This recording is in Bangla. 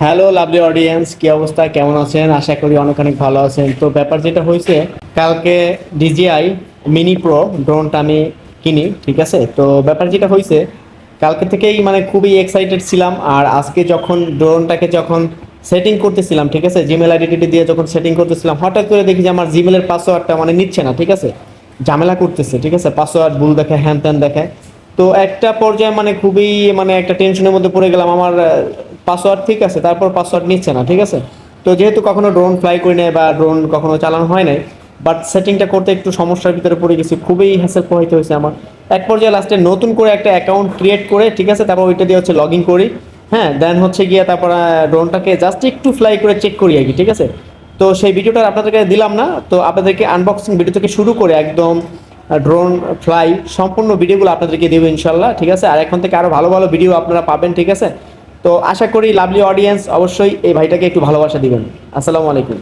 হ্যালো লাভলি অডিয়েন্স কি অবস্থা? কেমন আছেন? আশা করি অনেক অনেক ভালো আছেন। তো ব্যাপার যেটা হয়েছে, কালকে ডিজিআই মিনি প্রো ড্রোনটা আমি কিনি, ঠিক আছে? তো ব্যাপার যেটা হয়েছে, কালকে থেকেই মানে খুবই এক্সাইটেড ছিলাম, আর আজকে যখন ড্রোনটাকে যখন সেটিং করতেছিলাম, ঠিক আছে? জিমেল আইডেন্টিটি দিয়ে যখন সেটিং করতেছিলাম, হঠাৎ করে দেখি যে আমার জিমেলের পাসওয়ার্ডটা মানে নিচ্ছে না, ঠিক আছে? ঝামেলা করতেছে, ঠিক আছে? পাসওয়ার্ড ভুল দেখে হ্যান ত্যান দেখে তো একটা পর্যায়ে মানে খুবই মানে একটা টেনশনের মধ্যে পড়ে গেলাম। আমার পাসওয়ার্ড ঠিক আছে, তারপর পাসওয়ার্ড নিচ্ছে না, ঠিক আছে? তো যেহেতু কখনো ড্রোন ফ্লাই করি নাই বা ড্রোন কখনো চালানো হয় নাই বাট সেটিংটা করতে একটু সমস্যার ভিতরে পড়ে গেছি, খুবই হ্যাসেল প্রভাবিত হয়েছে আমার। এক পর্যায়ে লাস্টে নতুন করে একটা অ্যাকাউন্ট ক্রিয়েট করে, ঠিক আছে, তারপর ওইটা দিয়ে হচ্ছে লগ ইন করি হ্যাঁ দেন হচ্ছে গিয়ে তারপর ড্রোনটাকে জাস্ট একটু ফ্লাই করে চেক করি আর কি, ঠিক আছে? তো সেই ভিডিওটা আপনাদেরকে দিলাম না, তো আপনাদেরকে আনবক্সিং ভিডিও থেকে শুরু করে একদম ড্রোন ফ্লাই সম্পূর্ণ ভিডিওগুলো আপনাদেরকে দেবো ইনশাল্লাহ, ঠিক আছে? আর এখন থেকে আরও ভালো ভালো ভিডিও আপনারা পাবেন, ঠিক আছে? তো আশা করি লাভলি অডিয়েন্স অবশ্যই এই ভাইটাকে একটু ভালোবাসা দিবেন। আসসালামু আলাইকুম।